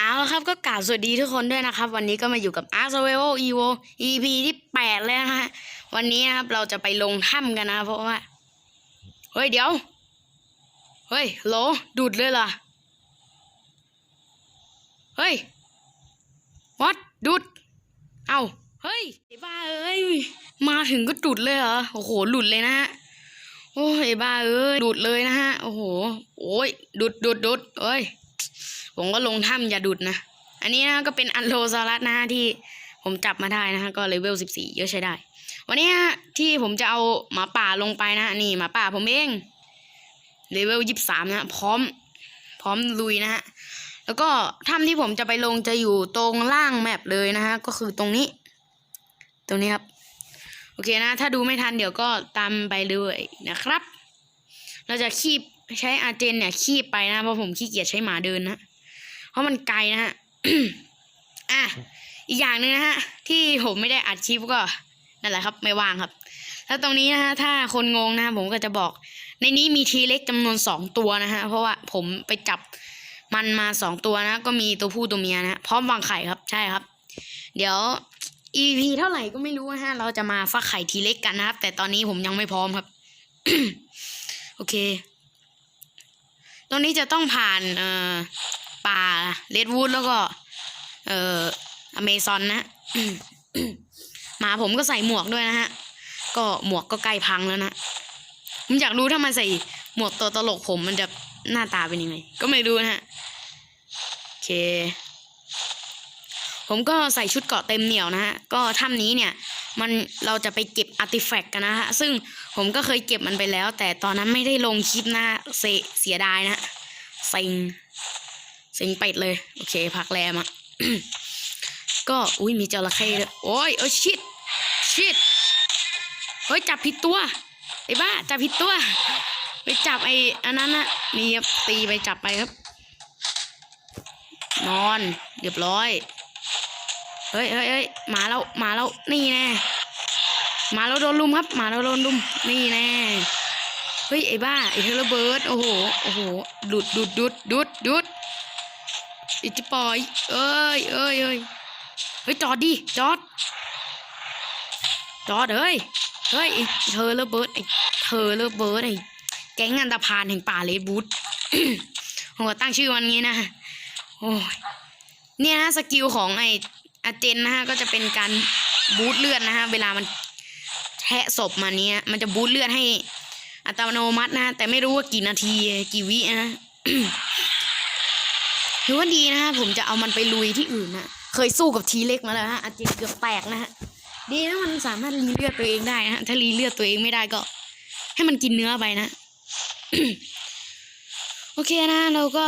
เอาละครับก็กล่าวสวัสดีทุกคนด้วยนะครับ วันนี้ก็มาอยู่กับ Ark Survival Evo EP ที่แปดแล้วนะฮะวันนี้นะครับเราจะไปลงถ้ำกันนะ เพราะว่า เฮ้ยเดี๋ยว เฮ้ยโหลดูดเลยเหรอ เฮ้ย what ดูด เอาเฮ้ยไอ้บ้าเอ้ยมาถึงก็ดูดเลยเหรอโอ้โหหลุดเลยนะฮะโอ้ยไอ้บ้าเอ้ยดูดเลยนะฮะโอ้โหโอ้ยดูดดูดดูดเอ้ย ผมก็ลงถ้ำอย่าดุดนะ อันนี้นะก็เป็นอันโลซารัสนะฮะที่ผมจับมาได้นะฮะก็เลเวลสิบสี่เยอะใช้ได้ วันนี้ที่ผมจะเอาหมาป่าลงไปนะนี่หมาป่าผมเองเลเวลยี่สามนะพร้อม พร้อมลุยนะฮะแล้วก็ถ้ำที่ผมจะไปลงจะอยู่ตรงล่างแมปเลยนะฮะก็คือตรงนี้ ตรงนี้ครับ โอเคนะ ถ้าดูไม่ทันเดี๋ยวก็ตามไปเลยนะครับ เราจะคีบใช้อาเจนเนี่ยคีบไปนะเพราะผมขี้เกียจใช้หมาเดินนะ ราะมันไกลนะฮะอะอีกอย่างหนึ่งนะฮะ ที่ผมไม่ได้อัดคลิปก็นั่นแหละครับ ไม่ว่างครับ แล้วตรงนี้นะฮะ ถ้าคนงงนะฮะผมก็จะบอก ในนี้มีทีเล็กจำนวนสองตัวนะฮะ เพราะว่าผมไปจับมันมาสองตัวนะ ก็มีตัวผู้ตัวเมียนะฮะพร้อมวางไข่ครับใช่ครับ เดี๋ยว EP เท่าไหร่ก็ไม่รู้นะฮะ เราจะมาฟักไข่ทีเล็กกันนะครับ แต่ตอนนี้ผมยังไม่พร้อมครับ โอเค ตรงนี้จะต้องผ่านเอ่อ ป่าเรดวูดแล้วก็ เอ่ออเมซอนนะหมาผมก็ใส่หมวกด้วยนะฮะ ก็หมวกก็ใกล้พังแล้วนะผมอยากรู้ถ้ามันใส่หมวกตัวตลกผมมันจะหน้าตาเป็นยังไง ก็ไม่รู้นะฮะโอเค ผมก็ใส่ชุดเกาะเต็มเหนียวนะฮะ ก็ถ้ำนี้เนี่ย มันเราจะไปเก็บอาร์ติแฟกต์กันนะฮะ ซึ่งผมก็เคยเก็บมันไปแล้ว แต่ตอนนั้นไม่ได้ลงคลิปนะเสเสียดายนะเซ็ง เซ็งเป็ดเลย โอเค พักแรมอะ ก็อุ้ยมีจระเข้ด้วยโอ้ยโอ้ยชิดชิดเฮ้ยจับผิดตัวไอ้บ้าจับผิดตัว ไปจับไอ้อันนั้นนะนี่ครับตีไปจับไปครับ นอนเรียบร้อยเฮ้ยเฮ้ยเฮ้ยมาแล้วมาแล้วนี่แน่มาแล้วโดนลุมครับ มาแล้วโดนลุมนี่แน่เฮ้ยไอ้บ้าไอ้เทเลเบิร์ดโอ้โหโอ้โหดุดดุดดุดดุดดุด อิจิปอย เอ้ยเอ้ยเอ้ยเฮ้ยจอดดิจอด จอดเฮ้ยเฮ้ยเธอเลเบิร์ดไอเธอเลเบิร์ดไอ้แก๊งอันตพานแห่งป่าเลบูดผมก็ตั้งชื่อมันงี้นะโอ้ยเนี่ยนะสกิลของไอ้อาเจนนะฮะก็จะเป็นการบูทเลือดนะฮะเวลามันแทะศพมาเนี้ยมันจะบูทเลือดให้อัตโนมัตินะฮะแต่ไม่รู้ว่ากี่นาทีกี่วินะ ถือว่าดีนะฮะผมจะเอามันไปลุยที่อื่นนะเคยสู้กับทีเล็กมาแล้วฮะอาเจนเกือบแตกนะฮะดีนะมันสามารถรีเลือดตัวเองได้นะฮะถ้ารีเลือดตัวเองไม่ได้ก็ ให้มันกินเนื้อไปนะโอเคนะเราก็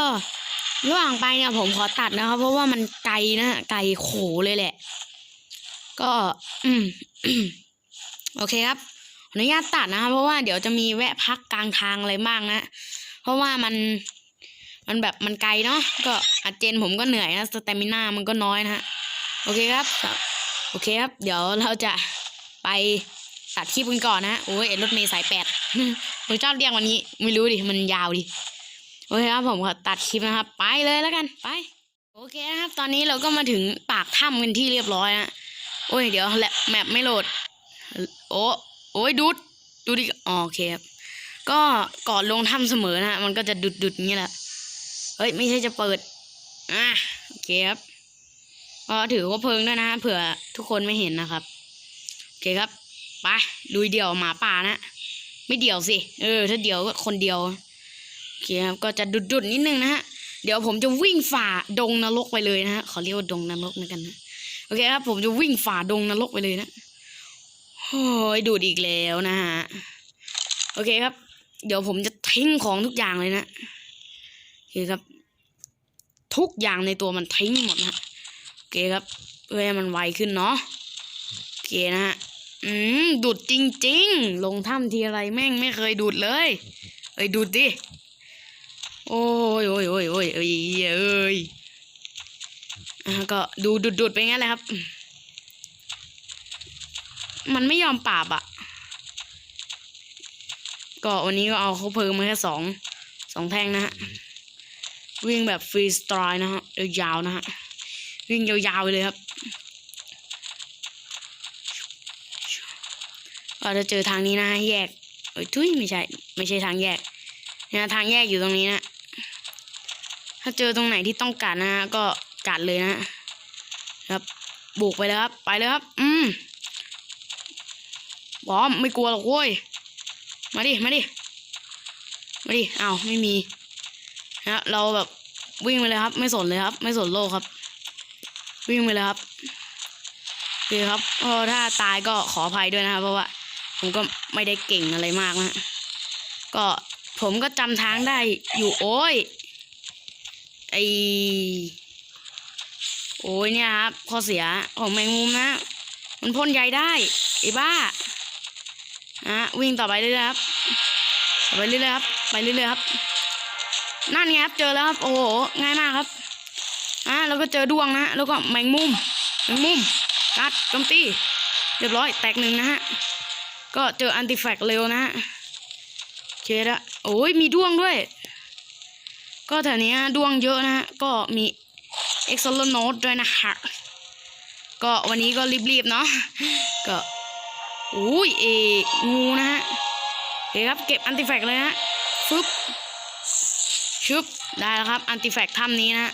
ระหว่างไปเนี่ยผมขอตัดนะครับ เพราะว่ามันไกลนะฮะไกลโขเลยแหละ ก็ อืมโอเคครับออนุญาตตัดนะครับเพราะว่าเดี๋ยวจะมีแวะพักกลางทางอะไรบ้างนะเพราะว่ามัน มันแบบมันไกลเนาะก็อาเจนผมก็เหนื่อยนะสเตมิน่ามันก็น้อยนะฮะโอเคครับ โอเคครับ เดี๋ยวเราจะไปตัดคลิปกันก่อนนะฮะโอ้ยรถเมย์สายแปดผมชอบเรียกวันนี้ ไม่รู้ดิมันยาวดิโอเคครับผมขอตัดคลิปนะครับ ไปเลยแล้วกันไป โอเคครับ ตอนนี้เราก็มาถึงปากถ้ำกันที่เรียบร้อยนะโอ้ยเดี๋ยวแหละแมปไม่โหลด โอ้โอ้ยดูดดูดิอ๋อโอเคครับก็ก่อนลงถ้ำเสมอนะมันก็จะดุดดุดอย่างนี้แหละ เฮ้ย ไม่ใช่จะเปิด อะโอเคครับก็ถือว่าเพิงด้วยนะเผื่อทุกคนไม่เห็นนะครับ โอเคครับไปลุยเดี่ยวหมาป่านะ ไม่เดี่ยวสิ เออ ถ้าเดี่ยวก็คนเดียว โอเคครับ ก็จะดุดๆนิดนึงนะฮะ เดี๋ยวผมจะวิ่งฝ่าดงนรกไปเลยนะฮะ ขอเรียกว่าดงนรกนะกันนะ โอเคครับ ผมจะวิ่งฝ่าดงนรกไปเลยนะโอ้ยดูดอีกแล้วนะฮะ โอเคครับ เดี๋ยวผมจะทิ้งของทุกอย่างเลยนะโอเคครับ ทุกอย่างในตัวมันทิ้งหมดนะโอเคครับเพื่อให้มันไวขึ้นเนาะโอเคนะฮะอืมดูดจริง ๆ ลงถ้ำทีอะไรแม่งไม่เคยดูดเลยเอ้ยดูดดิโอ้ยโอ้ยโอ้ยโอ้ยเอ้ยเอ้ยอะก็ดูดุดดุดไปงั้นแหละครับ มันไม่ยอมปราบอะ ก็วันนี้ก็เอาเขาเพิ่มมาแค่สองสองแท่งนะฮะ วิ่งแบบฟรีสไตล์นะฮะยาวๆนะฮะวิ่งยาวๆไปเลยครับเราจะเจอทางนี้นะแยกเอ้ยทุยไม่ใช่ ไม่ใช่ทางแยกนะทางแยกอยู่ตรงนี้นะ ถ้าเจอตรงไหนที่ต้องการนะฮะก็กัดเลยนะฮะครับบุกไปเลยครับ ไปเลยครับ อืมบอมไม่กลัวหรอกเว้ยมาดิมาดิมาดิอ้าวไม่มี นะเราแบบวิ่งไปเลยครับ ไม่สนเลยครับ ไม่สนโลกครับ วิ่งไปเลยครับโอครับเอถ้าตายก็ขออภัยด้วยนะครับ เพราะว่า ผมก็ไม่ได้เก่งอะไรมากนะก็ผมก็จำทางได้อยู่โอ้ยไอโอ้ยเนี่ยครับข้อเสียของแมงมุมนะ มันพ่นใยได้ไอ้บ้านะวิ่งต่อไปเรื่อยๆครับไปเรื่อยๆครับ ไปเรื่อยๆครับ นั่นไงครับเจอแล้วครับ โอ้โหง่ายมากครับอะแล้วก็เจอดวงนะแล้วก็แมงมุมแมงมุมกัดโจมตีเรียบร้อยแตกหนึ่งนะฮะก็เจออันติแฟกเร็วนะฮะโอเคละโอ้ยมีดวงด้วย ก็แถวนี้ดวงเยอะนะฮะก็มีเอ็กซ์โลโนดด้วยนะฮะก็วันนี้ก็รีบๆเนาะก็อุ้ยเองูนะฮะโอเคครับเก็บอันติแฟกเลยฮะฟึบ ชึบได้แล้วครับอันติแฟกถ้ำนี้นะ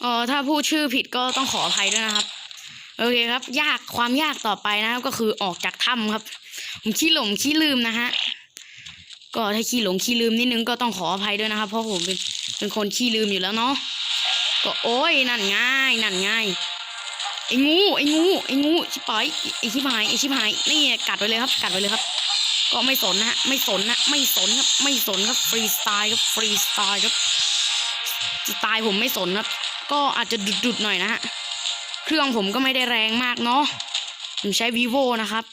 เออถ้าพูดชื่อผิดก็ต้องขออภัยด้วยนะครับ โอเคครับ ยากความยากต่อไปนะครับก็คือออกจากถ้ำครับ ผมขี้หลงขี้ลืมนะฮะก็ถ้าขี้หลงขี้ลืมนิดนึงก็ต้องขออภัยด้วยนะครับ เพราะผมเป็นเป็นคนขี้ลืมอยู่แล้วเนาะก็โอ้ยนั่นง่ายนั่นง่ายไอ้งูไอ้งูไอ้งูชิบหายไอ้ชิบหายไอ้ชิบหายนี่กัดไปเลยครับ กัดไปเลยครับ ก็ไม่สนนะฮะไม่สนนะไม่สนครับไม่สนครับฟรีสไตล์ครับฟรีสไตล์ครับสไตล์ผมไม่สนครับ ก็อาจจะดุดๆหน่อยนะฮะเครื่องผมก็ไม่ได้แรงมากเนาะผมใช้ vivo นะครับ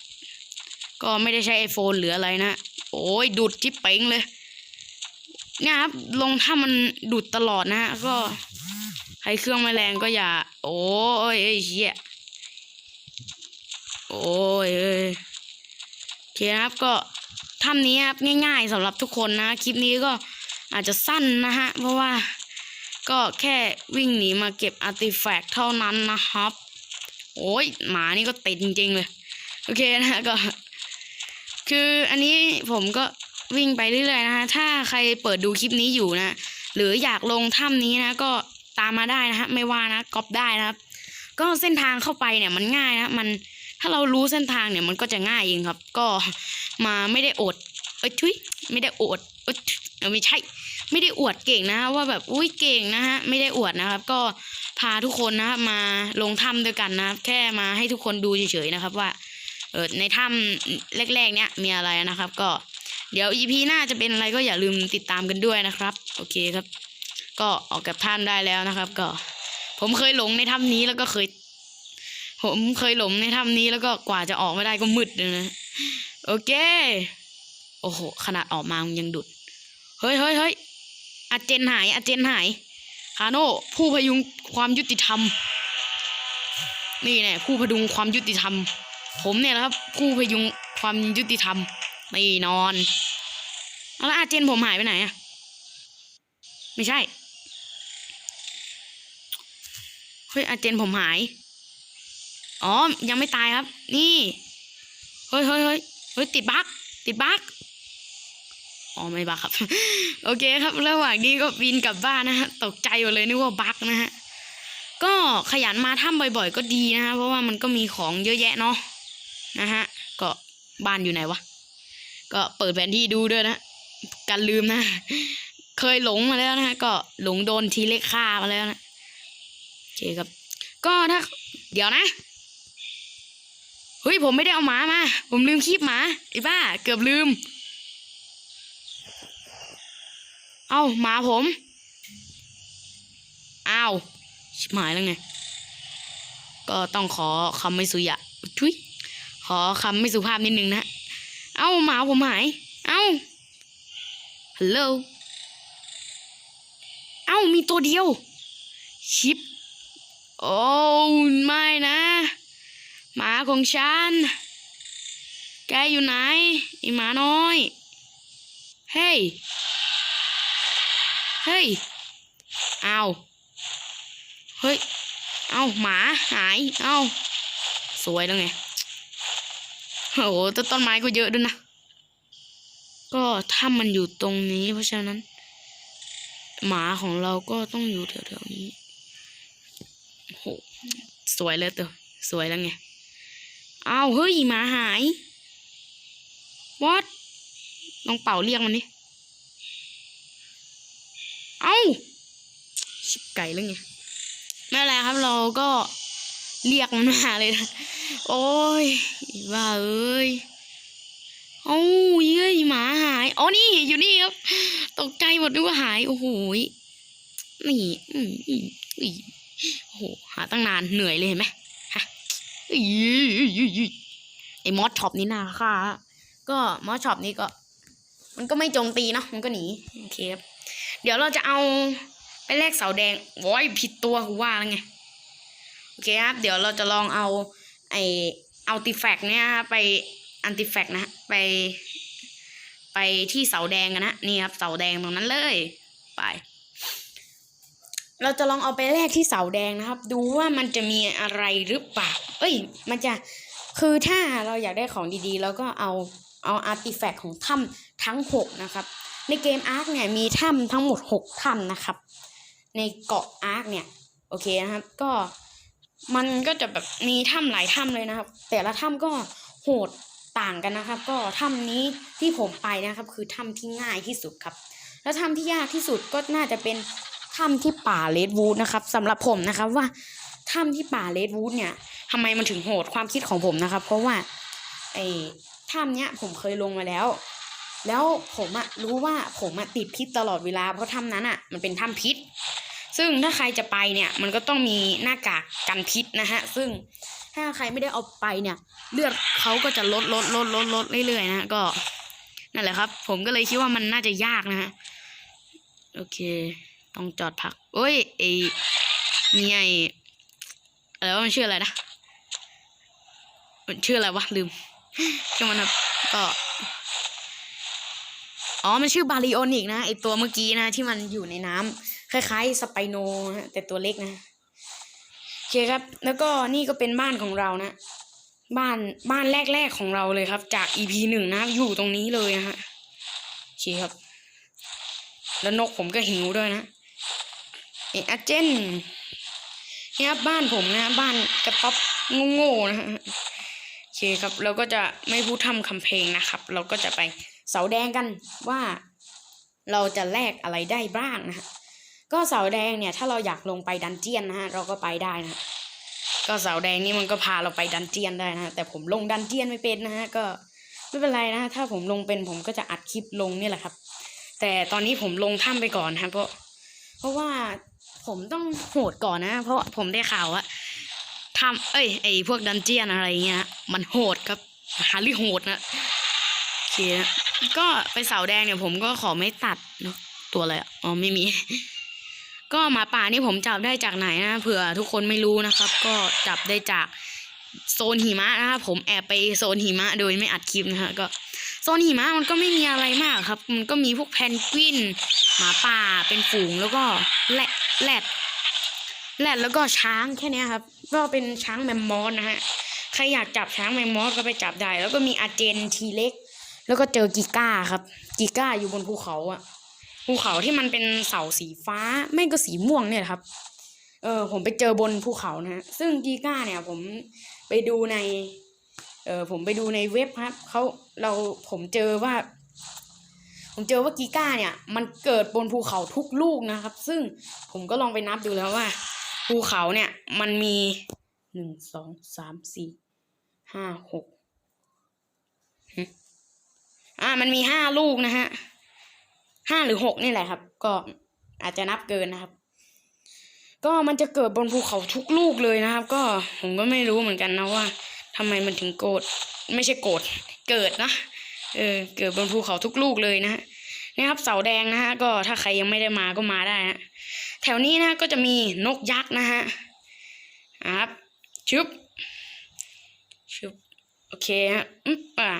ก็ไม่ได้ใช้ iPhone หรืออะไรนะโอ้ยดุดจิ๊บเป่งเลยเนี่ยครับลงถ้ามันดุดตลอดนะฮะก็ใครเครื่องไม่แรงก็อย่า โอ้ยเอ้ยเชี่ยโอ้ยเอ้ยอเคนะครับก็ถ้ำนี้ครับง่ายๆสำหรับทุกคนนะ คลิปนี้ก็อาจจะสั้นนะฮะ เพราะว่าก็แค่วิ่งหนีมาเก็บอาร์ติแฟกต์เท่านั้นนะครับ โอ้ยหมานี่ก็ติดจริงๆเลย โอเคนะก็ คืออันนี้ผมก็วิ่งไปเรื่อยๆนะฮะ ถ้าใครเปิดดูคลิปนี้อยู่นะ หรืออยากลงถ้ำนี้นะ ก็ตามมาได้นะฮะ ไม่ว่านะก๊อปได้นะครับ ก็เส้นทางเข้าไปเนี่ยมันง่ายนะ มัน ถ้าเรารู้เส้นทางเนี่ยมันก็จะง่ายเองครับ ก็มาไม่ได้อดเอ้ยทุยไม่ได้อวดเอ้ยไม่ใช่ ไม่ได้อวดเก่งนะฮะว่าแบบอุ้ยเก่งนะฮะไม่ได้อวดนะครับ ก็พาทุกคนนะครับมาลงถ้ำด้วยกันนะครับ แค่มาให้ทุกคนดูเฉยๆนะครับว่าเออในถ้ำแรกๆ เนี้ยมีอะไรนะครับ ก็เดี๋ยว EP หน้าจะเป็นอะไรก็อย่าลืมติดตามกันด้วยนะครับ โอเคครับ ก็ออกกับท่านได้แล้วนะครับ ก็ผมเคยหลงในถ้ำนี้แล้วก็เคย ผมเคยหลงในถ้ำนี้แล้วก็กว่าจะออกไม่ได้ก็มืดเลยนะโอเค โอ้โห ขนาดออกมามันยังดุด เฮ้ยเฮ้ยเฮ้ยอาเจนหายอาเจนหายคาโน่ผู้พยุงความยุติธรรม นี่แน่ผู้พดุงความยุติธรรม ผมเนี่ยนะครับ ผู้พยุงความยุติธรรมไม่นอนแล้วอาเจนผมหายไปไหนอะไม่ใช่เฮ้ยอาเจนผมหาย อ๋อ ยังไม่ตายครับ นี่ เฮ้ยเฮ้ยเฮ้ยเฮ้ย ติดบั๊กติดบั๊กอ๋อ ไม่บั๊กครับ โอเคครับ ระหว่างนี้ก็บินกลับบ้านนะฮะ ตกใจหมดเลยนึกว่าบั๊กนะฮะ ก็ขยันมาถ้ำบ่อย ๆ ก็ดีนะฮะ เพราะว่ามันก็มีของเยอะแยะเนาะ นะฮะ ก็บ้านอยู่ไหนวะ ก็เปิดแผนที่ดูด้วยนะกันลืมนะ เคยหลงมาแล้วนะฮะ ก็หลงโดนทีเล็กฆ่ามาแล้วนะ โอเคครับ ก็ถ้าเดี๋ยวนะ เฮ้ยผมไม่ได้เอาหมามา ผมลืมคีบหมาไอ้บ้า เกือบลืม เอาหมาผมอ้าวชิบหายแล้วไง ก็ต้องขอคำไม่สุยะทุยขอคำไม่สุภาพนิดนึงนะ เอาหมาผมหาย เอาฮัลโหลเอามีตัวเดียว ชิป โอ้ไม่นะ หมาของฉัน แกอยู่ไหนไอหมาน้อย เฮ้ย เฮ้ย เอาเฮ้ย เอาหมาหาย เอาสวยแล้วไง โอ้โหต้นต้นไม้ก็เยอะด้วยนะ ก็ถ้ามันอยู่ตรงนี้ เพราะฉะนั้น หมาของเราก็ต้องอยู่แถวๆนี้โหสวยเลยเตัวสวยแล้วไง อาเฮ้ยหมาหาย what ลองเป่าเรียกมันดิเอาชิบไก่แล้วไงไม่เป็นไรครับเราก็เรียกมันมาเลยนะโอ้ยว่าเอ้ยเอ้าเย้ยหมาหายอ๋อนี่อยู่นี่ครับ ตกใจหมดนึกว่าหาย โอ้โหยนี่อืมอืมอืมโอ้โหหาตั้งนานเหนื่อยเลยเห็นไหม ไอ้มอสช็อปนี่น่าค่าก็มอสช็อปนี่ก็ มันก็ไม่โจมตีเนาะมันก็หนีโอเคครับเดี๋ยวเราจะเอาไปแลกเสาแดงโว้ยผิดตัวกูว่าแล้วไงโอเคครับ เดี๋ยวเราจะลองเอาไอเอาติแฟกเนี่ยไปอันติแฟกนะไป ไปที่เสาแดงกันนะนี่ครับเสาแดงตรงนั้นเลย ไป เราจะลองเอาไปแลกที่เสาแดงนะครับ ดูว่ามันจะมีอะไรหรือเปล่า เอ้ย มันจะคือถ้าเราอยากได้ของดีๆแล้วก็เอาเอาอาร์ติแฟกต์ของถ้ำทั้งหกนะครับ ในเกมอาร์คเนี่ยมีถ้ำทั้งหมดหกถ้ำนะครับ ในเกาะอาร์คเนี่ย โอเคนะครับ ก็มันก็จะแบบมีถ้ำหลายถ้ำเลยนะครับ แต่ละถ้ำก็โหดต่างกันนะครับ ก็ถ้ำนี้ที่ผมไปนะครับ คือถ้ำที่ง่ายที่สุดครับ แล้วถ้ำที่ยากที่สุดก็น่าจะเป็น ถ้ำที่ป่าเลดวูดนะครับสำหรับผมนะครับว่าถ้ำที่ป่าเลดวูดเนี่ยทำไมมันถึงโหดความคิดของผมนะครับ เพราะว่าไอ้ถ้ำเนี้ยผมเคยลงมาแล้ว แล้วผมอะรู้ว่าผมอะติดพิษตลอดเวลาเพราะถ้ำนั้นอะมันเป็นถ้ำพิษ ซึ่งถ้าใครจะไปเนี่ยมันก็ต้องมีหน้ากากกันพิษนะฮะซึ่งถ้าใครไม่ได้เอาไปเนี่ย เลือดเขาก็จะลดลดลดลดลดเรื่อยๆนะฮะก็นั่นแหละครับ ผมก็เลยคิดว่ามันน่าจะยากนะฮะโอเค ต้องจอดพักโอ้ยไอมีไออะไรว่ามันชื่ออะไรนะมันชื่ออะไรวะลืมช่างมันครับก็อ๋อ มันชื่อบาริโอนิกนะไอตัวเมื่อกี้นะ ที่มันอยู่ในน้ำคล้ายๆ สไปโนนะแต่ตัวเล็กนะโอเคครับ แล้วก็นี่ก็เป็นบ้านของเรานะ บ้านบ้านแรกๆของเราเลยครับ จาก EP หนึ่งนะอยู่ตรงนี้เลยนะฮะโอเคครับ แล้วนกผมก็หิวด้วยนะ เออาเจนนี่ครับบ้านผมนะบ้านกระต๊อบโง่ๆนะฮะโอเคครับเราก็จะไม่พูดทำคำเพลงนะครับ เราก็จะไปเสาแดงกันว่า เราจะแลกอะไรได้บ้างนะฮะก็เสาแดงเนี่ย ถ้าเราอยากลงไปดันเจียนนะฮะเราก็ไปได้นะก็เสาแดงนี่มันก็พาเราไปดันเจียนได้นะแต่ผมลงดันเจียนไม่เป็นนะฮะก็ไม่เป็นไรนะถ้าผมลงเป็นผมก็จะอัดคลิปลงนี่แหละครับ แต่ตอนนี้ผมลงถ้ำไปก่อนนะเพราะเพราะว่า ผมต้องโหดก่อนนะ เพราะผมได้ข่าวว่าทำเอ้ย ไอพวกดันเจียนอะไรเงี้ย มันโหดครับฮาริโหดนะโอเคนะก็ไปเสาแดงเนี่ยผมก็ขอไม่ตัดเนอะตัวอะไรอ๋อไม่มี ก็หมาป่านี่ผมจับได้จากไหนนะเผื่อทุกคนไม่รู้นะครับ ก็จับได้จากโซนหิมะนะครับผมแอบไปโซนหิมะโดยไม่อัดคลิปนะฮะก็โซนหิมะมันก็ไม่มีอะไรมากครับ มันก็มีพวกแพนกวินหมาป่าเป็นฝูงแล้วก็แรด แรดแรดแล้วก็ช้างแค่นี้ครับ ก็เป็นช้างแมมมอสนะฮะใครอยากจับช้างแมมมอสก็ไปจับได้ แล้วก็มีอาเจนทีเล็ก แล้วก็เจอกิก้าครับ กิก้าอยู่บนภูเขาอะภูเขาที่มันเป็นเสาสีฟ้าไม่ก็สีม่วงเนี่ยครับ เออผมไปเจอบนภูเขานะฮะซึ่งกิก้าเนี่ยผมไปดูใน เออผมไปดูในเว็บครับเขาเราผมเจอว่า ผมเจอว่ากีก้าเนี่ย มันเกิดบนภูเขาทุกลูกนะครับ ซึ่งผมก็ลองไปนับดูแล้วว่า ภูเขาเนี่ย มันมีหนึ่งสองสามสี่ห้าหกอ่ามันมีห้าลูกนะฮะห้าหรือหกนี่แหละครับ ก็อาจจะนับเกินนะครับ ก็มันจะเกิดบนภูเขาทุกลูกเลยนะครับ ก็ผมก็ไม่รู้เหมือนกันนะว่าทำไมมันถึงโกรธไม่ใช่โกรธเกิดนะ เออเกิดบนภูเขาทุกลูกเลยนะฮะนี่ครับเสาแดงนะฮะก็ถ้าใครยังไม่ได้มาก็มาได้ฮะแถวนี้นะก็จะมีนกยักษ์นะฮะครับชุบชุบโอเคฮะอืมอะ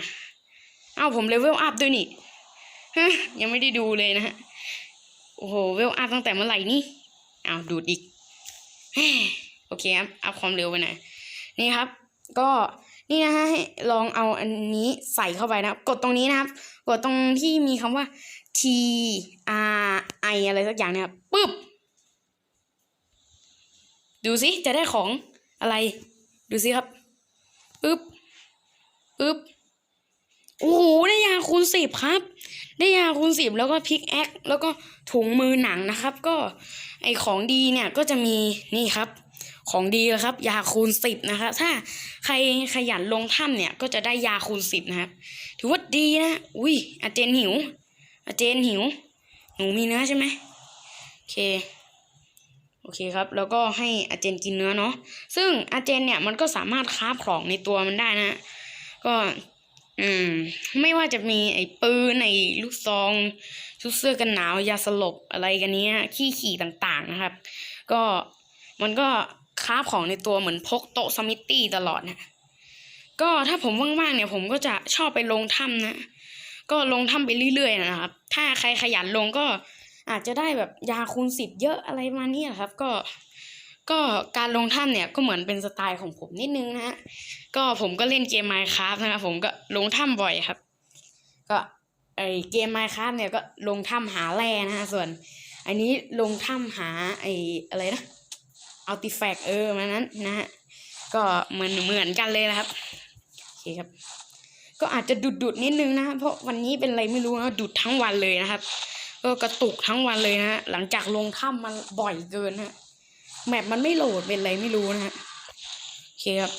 เอ้าผมเลเวลอัพด้วยนี่ยังไม่ได้ดูเลยนะฮะโอ้โหเวลอัพตั้งแต่เมื่อไหร่นี่อ้าวดูดอีกโอเคครับเอาความเร็วไปหน่อยนี่ครับ ก็ นี่นะฮะให้ลองเอาอันนี้ใส่เข้าไปนะครับ กดตรงนี้นะครับ กดตรงที่มีคำว่า T R I อะไรสักอย่างเนี่ยครับปึ๊บดูสิจะได้ของอะไร ดูสิครับปึ๊บปึ๊บโอ้โหได้ยาคูณสิบครับ ได้ยาคูณสิบแล้วก็พิกแอคแล้วก็ถุงมือหนังนะครับ ก็ไอของดีเนี่ยก็จะมีนี่ครับ ของดีแล้วครับ ยาคูณสิบนะครับถ้าใครขยันลงถ้ำเนี่ย ก็จะได้ยาคูณสิบนะครับ ถือว่าดีนะอุ้ยอาเจนหิวอาเจนหิว หนูมีเนื้อใช่ไหมโอเคโอเคครับ แล้วก็ให้อาเจนกินเนื้อเนาะซึ่งอาเจนเนี่ยมันก็สามารถคราฟของในตัวมันได้นะก็อืมไม่ว่าจะมีไอ้ปืนไอ้ลูกซองชุดเสื้อกันหนาวยาสลบอะไรกันเนี้ยขี้ขี่ต่างๆนะครับ ก็มันก็ คาฟของในตัวเหมือนพกโต๊ะสมิตตี้ตลอดนะก็ถ้าผมว่างๆเนี่ยผมก็จะชอบไปลงถ้ำนะ ก็ลงถ้ำไปเรื่อยๆนะครับ ถ้าใครขยันลงก็อาจจะได้แบบยาคูณสิบเยอะอะไรมาเนี่ยครับ ก็ ก็การลงถ้ำเนี่ยก็เหมือนเป็นสไตล์ของผมนิดนึงนะฮะก็ผมก็เล่นเกม Minecraft นะครับผมก็ลงถ้ำบ่อยครับ ก็ไอเกม Minecraft เนี่ยก็ลงถ้ำหาแร่นะฮะส่วน อันนี้ลงถ้ำหาไออะไรนะ อัลติแฟกเออมานั้นนะฮะก็เหมือนเหมือนกันเลยนะครับโอเคครับ ก็อาจจะดุดดุดนิดนึงนะเพราะวันนี้เป็นอะไรไม่รู้นะดุดทั้งวันเลยนะครับก็กระตุกทั้งวันเลยนะฮะหลังจากลงถ้ำมันบ่อยเกินฮะแมปมันไม่โหลดเป็นอะไรไม่รู้นะฮะโอเคครับ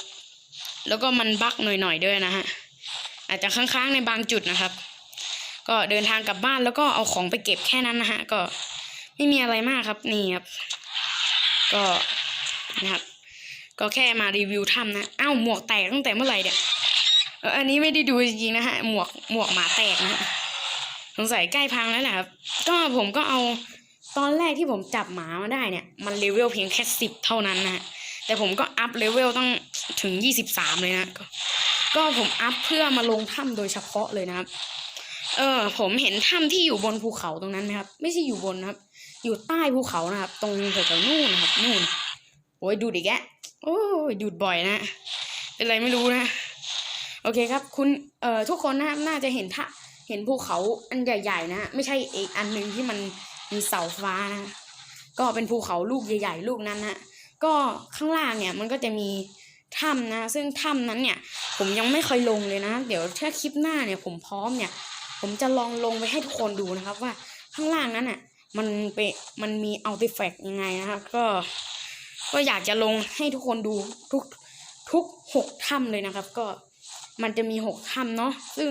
แล้วก็มันบั๊กหน่อยๆด้วยนะฮะอาจจะค้างๆในบางจุดนะครับ ก็เดินทางกลับบ้านแล้วก็เอาของไปเก็บแค่นั้นนะฮะก็ไม่มีอะไรมากครับนี่ครับ ก็นะครับก็แค่มารีวิวถ้ำนะอ้าวหมวกแตกตั้งแต่เมื่อไหร่เนี่ยอันนี้ไม่ได้ดูจริงๆนะฮะหมวกหมวกหมาแตกนะสงสัยใกล้พังแล้วแหละครับก็ผมก็เอาตอนแรกที่ผมจับหมามาได้เนี่ย มันเลเวลเพียงแค่สิบเท่านั้นนะแต่ผมก็อัพเลเวลต้องถึงยี่สิบสามเลยนะก็ก็ผมอัพเพื่อมาลงถ้ำโดยเฉพาะเลยนะครับ เออ ผมเห็นถ้ำที่อยู่บนภูเขาตรงนั้นไหมครับ ไม่ใช่อยู่บนนะครับ อยู่ใต้ภูเขานะครับ ตรงแถวๆนู่นนะครับ นู่น โอ้ยดูดอีกแกโอ้ยดูดบ่อยนะ เป็นไรไม่รู้นะ โอเคครับ คุณ เอ่อ ทุกคนนะครับน่าจะเห็นท่าเห็นภูเขาอันใหญ่ ๆ นะ ไม่ใช่อีกอันหนึ่งที่มันมีเสาฟ้านะ ก็เป็นภูเขาลูกใหญ่ ๆ ลูกนั้นนะก็ข้างล่างเนี่ยมันก็จะมีถ้ำนะ ซึ่งถ้ำนั้นเนี่ย ผมยังไม่เคยลงเลยนะ เดี๋ยวถ้าคลิปหน้าเนี่ยผมพร้อมเนี่ย ผมจะลองลงไปให้ทุกคนดูนะครับว่าข้างล่างนั้นอะ มันเปมันมีอัลติแฟกยังไงนะครับ ก็ก็อยากจะลงให้ทุกคนดูทุกทุกหกถ้ำเลยนะครับ ก็มันจะมีหกถ้ำเนาะซึ่ง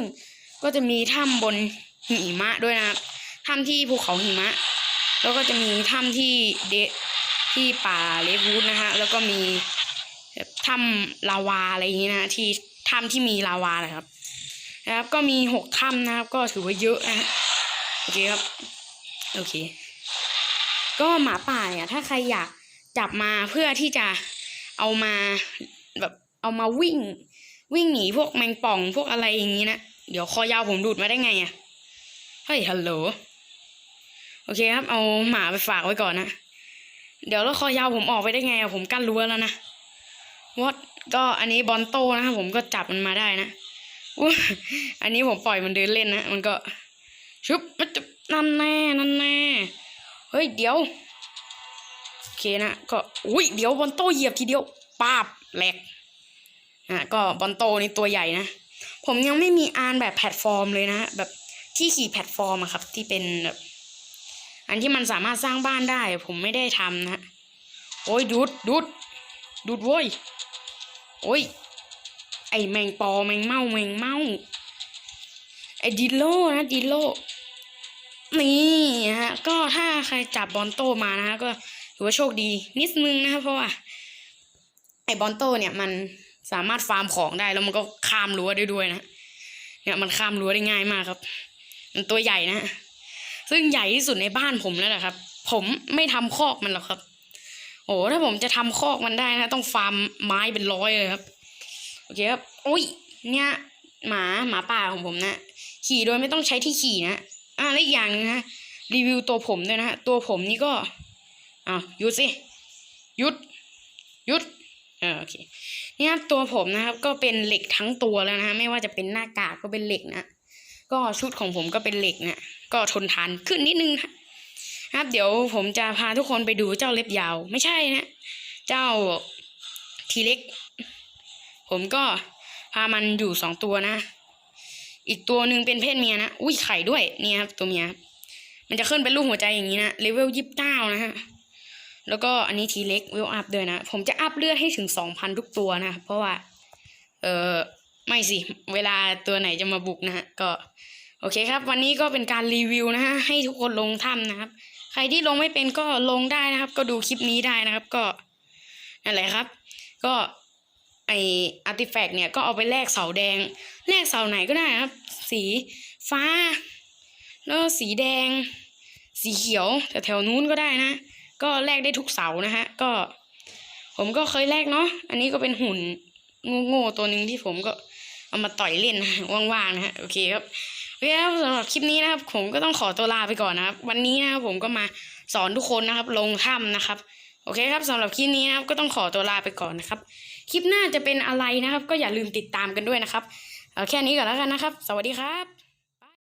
ก็จะมีถ้ำบนหิมะด้วยนะครับถ้ำที่ภูเขาหิมะ แล้วก็จะมีถ้ำที่เดที่ป่าเลวูดนะฮะแล้วก็มีถ้ำลาวาอะไรอย่างงี้นะที่ถ้ำที่มีลาวานะครับนะครับ ก็มีหกถ้ำนะครับ ก็ถือว่าเยอะนะฮะโอเคครับ โอเค ก็หมาป่าเนี่ยถ้าใครอยากจับมาเพื่อที่จะเอามาแบบเอามาวิ่ง วิ่งหนีพวกแมงป่องพวกอะไรอย่างนี้นะ เดี๋ยวคอยาวผมดูดมาได้ไงอะ่ะเฮ้ยฮัลโหลโอเคครับ เอาหมาไปฝากไว้ก่อนนะ เดี๋ยวแล้วคอยาวผมออกไปได้ไงอะผมกั้นรั้วแล้วนะวอดก็อันนี้บอลโตนะครับผมก็จับมันมาได้นะอันนี้ผมปล่อยมันเดินเล่นนะ มันก็ชุบมันจะ นั่นแน่นั่นแน่เฮ้ยเดี๋ยวโอเคนะก็อุ้ยเดี๋ยวบอลโตเหยียบทีเดียวป้าบแหลกอะก็บอลโตนี่ตัวใหญ่นะผมยังไม่มีอานแบบแพลตฟอร์มเลยนะแบบที่ขี่แพลตฟอร์มอะครับ ที่เป็นแบบอันที่มันสามารถสร้างบ้านได้ ผมไม่ได้ทำนะโอ้ยดูดดูดดูดโว้ยโอ้ยไอแมงปอแมงเมาแมงเมาไอดิโลนะดิโล นี่ฮะ ก็ถ้าใครจับบอลโตมานะฮะก็ถือว่าโชคดีนิดนึงนะครับเพราะว่าไอบอลโตเนี่ยมันสามารถฟาร์มของได้แล้วมันก็ข้ามรั้วได้ด้วยนะเนี่ยมันข้ามรั้วได้ง่ายมากครับ มันตัวใหญ่นะซึ่งใหญ่ที่สุดในบ้านผมแล้วแหละครับ ผมไม่ทำคอกมันหรอกครับ โอ้ถ้าผมจะทำคอกมันได้นะ ต้องฟาร์มไม้เป็นร้อยเลยครับโอเคครับโอ้ยเนี่ยหมาหมาป่าของผมนะ ขี่โดยไม่ต้องใช้ที่ขี่นะ อ่าและอีกอย่างนะ รีวิวตัวผมด้วยนะฮะ ตัวผมนี่ก็อ้าหยุดสิหยุดหยุดเออโอเคนี่ครับตัวผมนะครับ ก็เป็นเหล็กทั้งตัวแล้วนะฮะไม่ว่าจะเป็นหน้ากากก็เป็นเหล็กนะก็ชุดของผมก็เป็นเหล็กนะก็ทนทานขึ้นนิดนึงนะครับ เดี๋ยวผมจะพาทุกคนไปดูเจ้าเล็บยาว ไม่ใช่นะ เจ้าทีเล็ก ผมก็พามันอยู่สองตัวนะ อีกตัวหนึ่งเป็นเพศเมียนะ อุ้ยไข่ด้วยเนี่ยครับตัวเมีย มันจะขึ้นเป็นรูปหัวใจอย่างนี้นะ เลเวลยี่สิบเก้านะฮะ แล้วก็อันนี้ทีเล็กเวลอัพด้วยนะ ผมจะอัพเลือดให้ถึงสองพันทุกตัวนะ เพราะว่า เออไม่สิ เวลาตัวไหนจะมาบุกนะฮะ ก็ โอเคครับ วันนี้ก็เป็นการรีวิวนะฮะ ให้ทุกคนลงถ้ำนะครับ ใครที่ลงไม่เป็นก็ลงได้นะครับ ก็ดูคลิปนี้ได้นะครับ ก็นั่นแหละครับ ก็ ไออาร์ติแฟกต์เนี่ยก็เอาไปแลกเสาแดง แลกเสาไหนก็ได้นะครับ สีฟ้า แล้วสีแดง สีเขียวแถวๆนู้นก็ได้นะ ก็แลกได้ทุกเสานะฮะ ก็ ผมก็เคยแลกเนาะ อันนี้ก็เป็นหุ่นโง่ๆตัวหนึ่งที่ผมก็เอามาต่อยเล่นว่างๆนะฮะ โอเคครับโอเคครับสำหรับคลิปนี้นะครับ ผมก็ต้องขอตัวลาไปก่อนนะครับ วันนี้นะครับผมก็มาสอนทุกคนนะครับ ลงถ้ำนะครับ โอเคครับสำหรับคลิปนี้นะครับก็ต้องขอตัวลาไปก่อนนะครับ คลิปหน้าจะเป็นอะไรนะครับ ก็อย่าลืมติดตามกันด้วยนะครับเอาแค่นี้ก่อนแล้วกันนะครับ สวัสดีครับ